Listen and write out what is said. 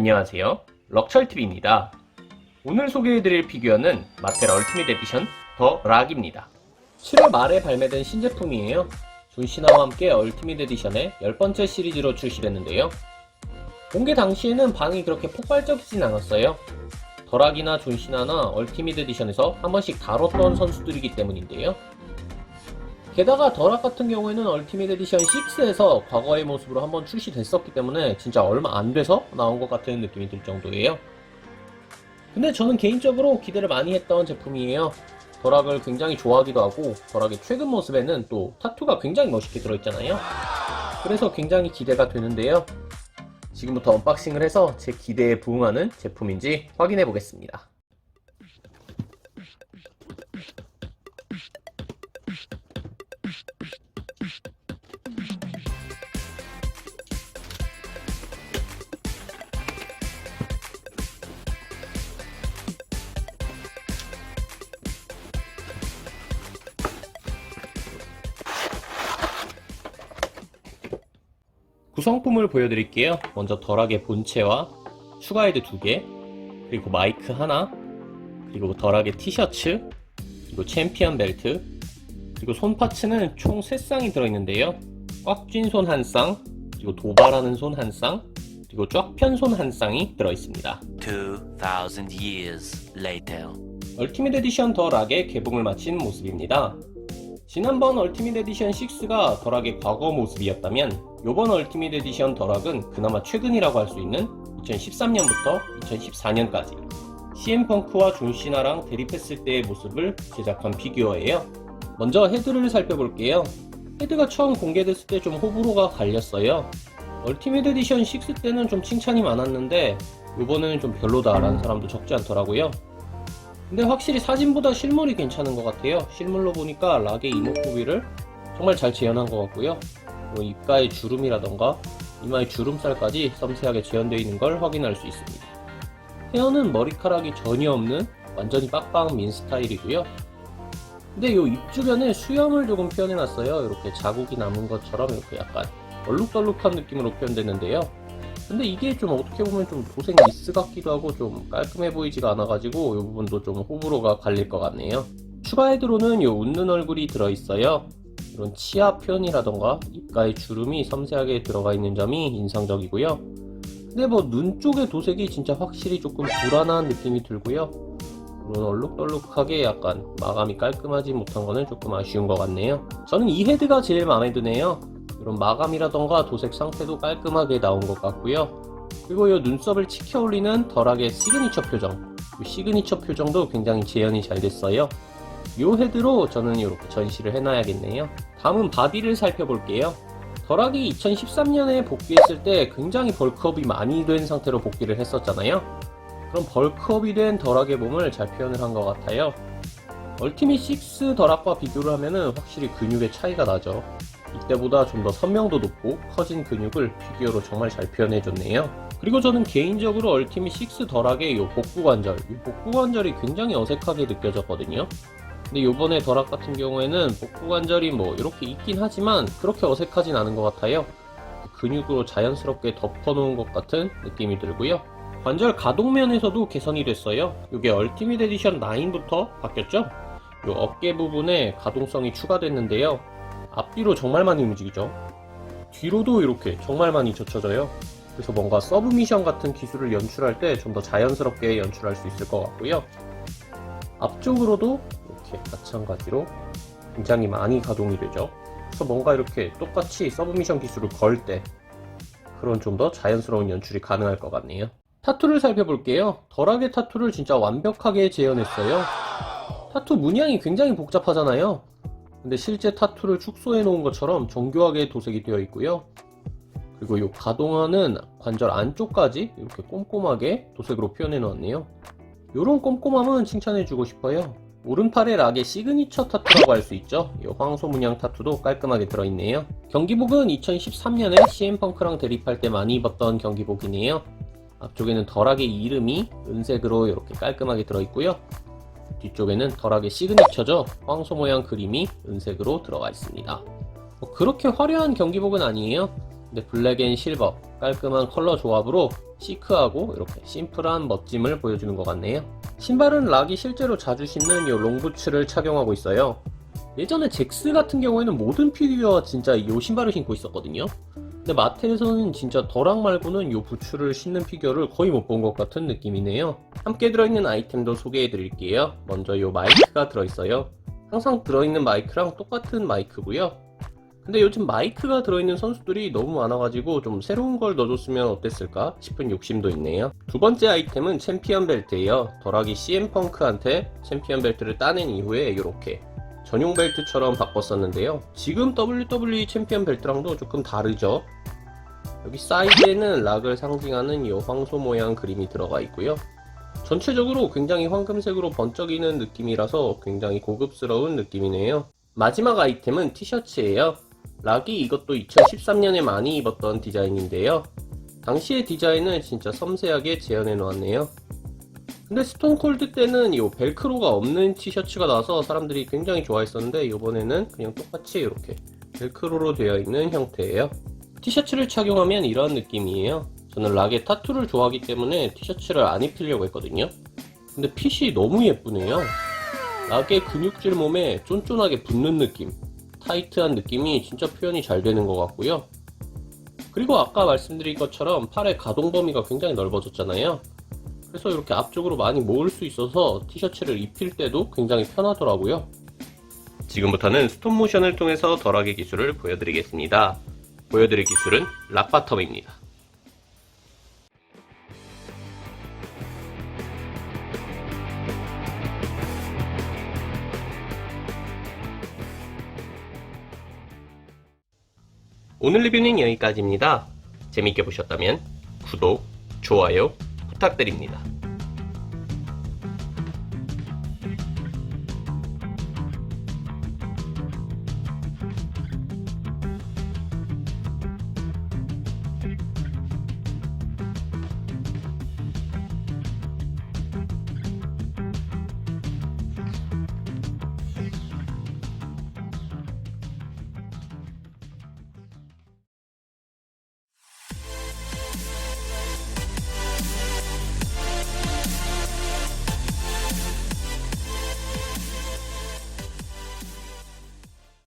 안녕하세요. 럭철TV입니다. 오늘 소개해드릴 피규어는 마텔 얼티밋 에디션 더 락입니다. 7월 말에 발매된 신제품이에요. 존시나와 함께 얼티밋 에디션의 10번째 시리즈로 출시됐는데요. 공개 당시에는 반응이 그렇게 폭발적이진 않았어요. 더락이나 존시나나 얼티밋 에디션에서 한 번씩 다뤘던 선수들이기 때문인데요. 게다가 더락 같은 경우에는 얼티밋 에디션 6에서 과거의 모습으로 한번 출시됐었기 때문에 진짜 얼마 안 돼서 나온 것 같은 느낌이 들 정도예요. 근데 저는 개인적으로 기대를 많이 했던 제품이에요. 더락을 굉장히 좋아하기도 하고 더락의 최근 모습에는 또 타투가 굉장히 멋있게 들어있잖아요. 그래서 굉장히 기대가 되는데요. 지금부터 언박싱을 해서 제 기대에 부응하는 제품인지 확인해 보겠습니다. 구성품을 보여드릴게요. 먼저 덜하게 본체와 추가 헤드 2개, 그리고 마이크 하나, 그리고 덜하게 티셔츠, 그리고 챔피언 벨트, 그리고 손 파츠는 총 3쌍이 들어있는데요. 꽉 쥔 손 한 쌍, 그리고 도발하는 손 한 쌍, 그리고 쫙 편 손 한 쌍이 들어있습니다. 2000 years later. 얼티밋 에디션 더 락의 개봉을 마친 모습입니다. 지난번 얼티밋 에디션 6가 덜락의 과거 모습이었다면 이번 얼티밋 에디션 덜락은 그나마 최근이라고 할 수 있는 2013년부터 2014년까지 CM펑크와 존시나랑 대립했을 때의 모습을 제작한 피규어예요. 먼저 헤드를 살펴볼게요. 헤드가 처음 공개됐을 때 좀 호불호가 갈렸어요. 얼티밋 에디션 6 때는 좀 칭찬이 많았는데 이번에는 좀 별로다라는 사람도 적지 않더라고요. 근데 확실히 사진보다 실물이 괜찮은 것 같아요. 실물로 보니까 락의 이목 부위를 정말 잘 재현한 것 같고요. 뭐 입가의 주름이라던가 이마의 주름살까지 섬세하게 재현되어 있는 걸 확인할 수 있습니다. 헤어는 머리카락이 전혀 없는 완전히 빡빡 민 스타일이고요. 근데 이입 주변에 수염을 조금 표현해놨어요. 이렇게 자국이 남은 것처럼 이렇게 약간 얼룩덜룩한 느낌으로 표현되는데요. 근데 이게 좀 어떻게 보면 좀 도색 미스 같기도 하고 좀 깔끔해 보이지가 않아가지고 이 부분도 좀 호불호가 갈릴 것 같네요. 추가 헤드로는 이 웃는 얼굴이 들어있어요. 이런 치아 표현이라던가 입가의 주름이 섬세하게 들어가 있는 점이 인상적이고요. 근데 뭐 눈 쪽의 도색이 진짜 확실히 조금 불안한 느낌이 들고요. 이런 얼룩덜룩하게 약간 마감이 깔끔하지 못한 거는 조금 아쉬운 것 같네요. 저는 이 헤드가 제일 마음에 드네요. 이런 마감이라던가 도색 상태도 깔끔하게 나온 것 같고요. 그리고 이 눈썹을 치켜 올리는 덜하게 시그니처 표정. 이 시그니처 표정도 굉장히 재현이 잘 됐어요. 이 헤드로 저는 이렇게 전시를 해놔야겠네요. 다음은 바디를 살펴볼게요. 덜하기 2013년에 복귀했을 때 굉장히 벌크업이 많이 된 상태로 복귀를 했었잖아요. 그럼 벌크업이 된 덜하게 몸을 잘 표현을 한 것 같아요. 얼티밋 6 덜학과 비교를 하면은 확실히 근육의 차이가 나죠. 이때보다 좀 더 선명도 높고 커진 근육을 피규어로 정말 잘 표현해줬네요. 그리고 저는 개인적으로 얼티밋 6 덜하게 이 복부 관절, 이 복부 관절이 굉장히 어색하게 느껴졌거든요. 근데 요번에 덜학 같은 경우에는 복부 관절이 뭐 이렇게 있긴 하지만 그렇게 어색하진 않은 것 같아요. 근육으로 자연스럽게 덮어놓은 것 같은 느낌이 들고요. 관절 가동면에서도 개선이 됐어요. 이게 얼티밋 에디션 9부터 바뀌었죠? 요 어깨 부분에 가동성이 추가됐는데요. 앞뒤로 정말 많이 움직이죠. 뒤로도 이렇게 정말 많이 젖혀져요. 그래서 뭔가 서브미션 같은 기술을 연출할 때 좀 더 자연스럽게 연출할 수 있을 것 같고요. 앞쪽으로도 이렇게 마찬가지로 굉장히 많이 가동이 되죠. 그래서 뭔가 이렇게 똑같이 서브미션 기술을 걸 때 그런 좀 더 자연스러운 연출이 가능할 것 같네요. 타투를 살펴볼게요. 덜하게 타투를 진짜 완벽하게 재현했어요. 타투 문양이 굉장히 복잡하잖아요. 근데 실제 타투를 축소해 놓은 것처럼 정교하게 도색이 되어 있고요. 그리고 이 가동하는 관절 안쪽까지 이렇게 꼼꼼하게 도색으로 표현해 놓았네요. 이런 꼼꼼함은 칭찬해 주고 싶어요. 오른팔의 락의 시그니처 타투라고 할 수 있죠. 이 황소 문양 타투도 깔끔하게 들어있네요. 경기복은 2013년에 CM펑크랑 대립할 때 많이 입었던 경기복이네요. 앞쪽에는 덜하게 이름이 은색으로 이렇게 깔끔하게 들어있고요. 뒤쪽에는 덜하게 시그니처죠. 황소 모양 그림이 은색으로 들어가 있습니다. 뭐 그렇게 화려한 경기복은 아니에요. 근데 블랙 앤 실버 깔끔한 컬러 조합으로 시크하고 이렇게 심플한 멋짐을 보여주는 것 같네요. 신발은 락이 실제로 자주 신는 이 롱부츠를 착용하고 있어요. 예전에 잭스 같은 경우에는 모든 피규어가 진짜 이 신발을 신고 있었거든요. 근데 마트에서는 진짜 더락 말고는 이 부츠를 신는 피규어를 거의 못 본 것 같은 느낌이네요. 함께 들어있는 아이템도 소개해 드릴게요. 먼저 이 마이크가 들어있어요. 항상 들어있는 마이크랑 똑같은 마이크고요. 근데 요즘 마이크가 들어있는 선수들이 너무 많아가지고 좀 새로운 걸 넣어줬으면 어땠을까 싶은 욕심도 있네요. 두 번째 아이템은 챔피언 벨트예요. 덜하기 CM펑크한테 챔피언 벨트를 따낸 이후에 이렇게 전용 벨트처럼 바꿨었는데요. 지금 WWE 챔피언 벨트랑도 조금 다르죠. 여기 사이드에는 락을 상징하는 이 황소 모양 그림이 들어가 있고요. 전체적으로 굉장히 황금색으로 번쩍이는 느낌이라서 굉장히 고급스러운 느낌이네요. 마지막 아이템은 티셔츠예요. 락이 이것도 2013년에 많이 입었던 디자인인데요. 당시의 디자인을 진짜 섬세하게 재현해 놓았네요. 근데 스톤콜드 때는 이 벨크로가 없는 티셔츠가 나와서 사람들이 굉장히 좋아했었는데 이번에는 그냥 똑같이 이렇게 벨크로로 되어 있는 형태예요. 티셔츠를 착용하면 이런 느낌이에요. 저는 락의 타투를 좋아하기 때문에 티셔츠를 안 입히려고 했거든요. 근데 핏이 너무 예쁘네요. 락의 근육질 몸에 쫀쫀하게 붙는 느낌, 타이트한 느낌이 진짜 표현이 잘 되는 것 같고요. 그리고 아까 말씀드린 것처럼 팔의 가동 범위가 굉장히 넓어졌잖아요. 그래서 이렇게 앞쪽으로 많이 모을 수 있어서 티셔츠를 입힐 때도 굉장히 편하더라고요. 지금부터는 스톱 모션을 통해서 덜하게 기술을 보여드리겠습니다. 보여드릴 기술은 락바텀입니다. 오늘 리뷰는 여기까지입니다. 재밌게 보셨다면 구독, 좋아요 부탁드립니다.